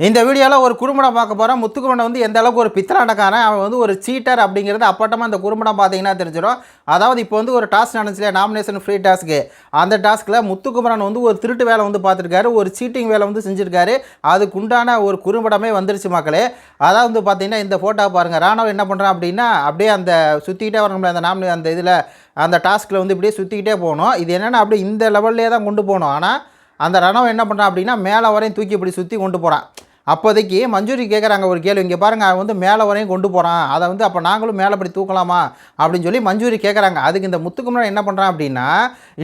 இந்த வீடியோவில் ஒரு குறும்படம் பார்க்க போகிறோம் முத்துக்குமரன் வந்து எந்த அளவுக்கு ஒரு பித்தலாட்டக்காரன் அவன் வந்து ஒரு சீட்டர் அப்படிங்கிறது அப்பட்டமாக அந்த குறும்படம் பார்த்தீங்கன்னா தெரிஞ்சிடும். அதாவது இப்போ வந்து ஒரு டாஸ்க் நடந்துச்சு நாமினேஷன் ஃப்ரீ டாஸ்க்கு அந்த டாஸ்க்கில் முத்துக்குமரன் வந்து ஒரு திருட்டு வேலை வந்து பார்த்துருக்காரு ஒரு சீட்டிங் வேலை வந்து செஞ்சுருக்காரு. அதுக்கு உண்டான ஒரு குறும்படமே வந்துருச்சு மக்களே. அதாவது வந்து பார்த்தீங்கன்னா இந்த ஃபோட்டோ பாருங்கள் ராணவ் என்ன பண்ணுறான் அப்படின்னா அப்படியே அந்த சுற்றிக்கிட்டே வரணும்ல அந்த நாமினே அந்த இதில் அந்த டாஸ்க்கில் வந்து இப்படியே சுற்றிக்கிட்டே போகணும். இது என்னென்னா அப்படியே இந்த லெவல்லே தான் கொண்டு போகணும். ஆனால் அந்த ரணவன் என்ன பண்ணுறான் அப்படின்னா மேலே வரையும் தூக்கி இப்படி சுற்றி கொண்டு போகிறான் அப்போதைக்கு மஞ்சூரி கேட்குறாங்க ஒரு கேள்வி. இங்கே பாருங்கள் அவன் வந்து மேலே வரையும் கொண்டு போகிறான் அதை வந்து அப்போ நாங்களும் மேலே படி தூக்கலாமா அப்படின்னு சொல்லி மஞ்சூரி கேட்குறாங்க அதுக்கு இந்த முத்துக்குமரன் என்ன பண்ணுறான் அப்படின்னா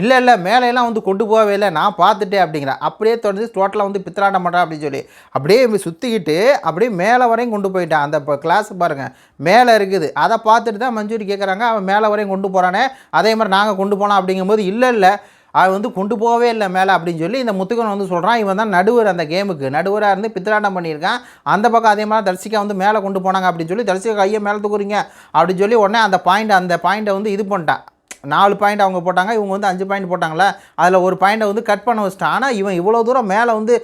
இல்லை இல்லை மேலையெல்லாம் வந்து கொண்டு போகவே இல்லை. நான் பார்த்துட்டேன் அப்படிங்கிறேன். அப்படியே தொடர்ந்து டோட்டலாக வந்து பித்தலாட்டம் மாட்டேன் அப்படின்னு சொல்லி. அப்படியே சுற்றிக்கிட்டு அப்படியே மேலே வரையும் கொண்டு போயிட்டான். அந்த இப்போ கிளாஸ் பாருங்கள் மேலே இருக்குது. அதை பார்த்துட்டு தான் மஞ்சூரி கேட்குறாங்க அவன் மேலே வரையும் கொண்டு போகிறானே அதே மாதிரி நாங்கள் கொண்டு போனோம் அப்படிங்கும்போது இல்லை இல்லை அவன் வந்து கொண்டு போகவே இல்லை மேலே அப்படின்னு சொல்லி இந்த முத்துக்கன் வந்து சொல்கிறான். இவன் தான் நடுவர் அந்த கேமுக்கு. நடுவராக இருந்து பித்திராட்டம் பண்ணியிருக்கான். அந்த பக்கம் அதே மாதிரி தரிசிக்கா வந்து மேலே கொண்டு போனாங்க அப்படின்னு சொல்லி தரிசிக்கா கையை மேலே தூக்குறீங்க அப்படின்னு சொல்லி உடனே அந்த பாயிண்ட் அந்த பாயிண்ட்டை வந்து இது பண்ணிட்டான். நாலு பாயிண்ட் அவங்க போட்டாங்க இவங்க வந்து அஞ்சு பாயிண்ட் போட்டாங்களே அதில் ஒரு பாயிண்ட்டை வந்து கட் பண்ண வச்சிட்டான் ஆனால் இவன் இவ்வளோ தூரம் மேலே வந்து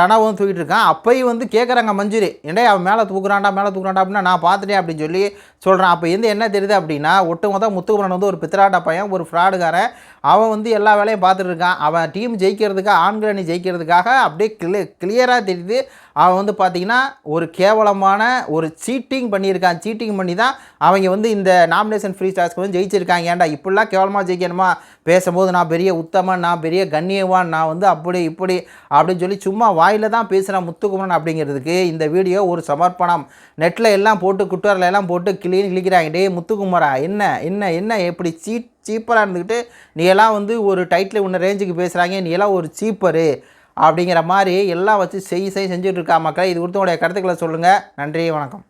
ரணா வந்து தூக்கிட்டு இருக்கான். அப்போயும் வந்து கேட்குறாங்க மஞ்சுரி ஏண்டே அவன் மேலே தூக்குறான்டா மேலே தூக்குறான்டா அப்படின்னா நான் பார்த்துட்டேன் அப்படின்னு சொல்லி சொல்கிறான் அப்போ இருந்து என்ன தெரியுது அப்படின்னா ஒட்டுமொத்த முத்துக்குமரன் வந்து ஒரு பித்ராட்டா பையன் ஒரு ஃப்ராடுகாரன் அவன் வந்து எல்லா வேலையும் பார்த்துட்டு இருக்கான். அவன் டீம் ஜெயிக்கிறதுக்காக ஆண்கள் அணி ஜெயிக்கிறதுக்காக அப்படியே கிளி கிளியராக தெரியுது. அவன் வந்து பார்த்திங்கன்னா ஒரு கேவலமான ஒரு சீட்டிங் பண்ணியிருக்கான். சீட்டிங் பண்ணி தான் அவங்க வந்து இந்த நாமினேஷன் ஃப்ரீ ஸ்டார்ஸ்க்கு வந்து ஜெயிச்சிருக்காங்க. ஏன்டா இப்படிலாம் கேவலமாக ஜெயிக்கணுமா? பேசும்போது நான் பெரிய உத்தமன் நான் பெரிய கண்ணியவான் நான் வந்து அப்படி இப்படி அப்படின்னு சொல்லி சும்மா வாயில் தான் பேசுகிறேன் முத்துக்குமரன் அப்படிங்கிறதுக்கு. இந்த வீடியோ ஒரு சமர்ப்பணம். நெட்டில் எல்லாம் போட்டு குட்டரில் எல்லாம் போட்டு கிளீன் கிளிக்கிறாங்க டே முத்துக்குமரா என்ன என்ன என்ன எப்படி சீட் சீப்பராக இருந்துக்கிட்டு நீ எல்லாம் வந்து ஒரு டைட்டில் உன்ன ரேஞ்சுக்கு பேசுகிறாங்க நீ எல்லாம் ஒரு சீப்பரு அப்படிங்கிற மாதிரி எல்லாம் வச்சு செய் செய் செஞ்சுட்டு இருக்கா மக்களை. இது கொடுத்தவங்களுடைய கருத்துக்களை சொல்லுங்கள் நன்றி வணக்கம்.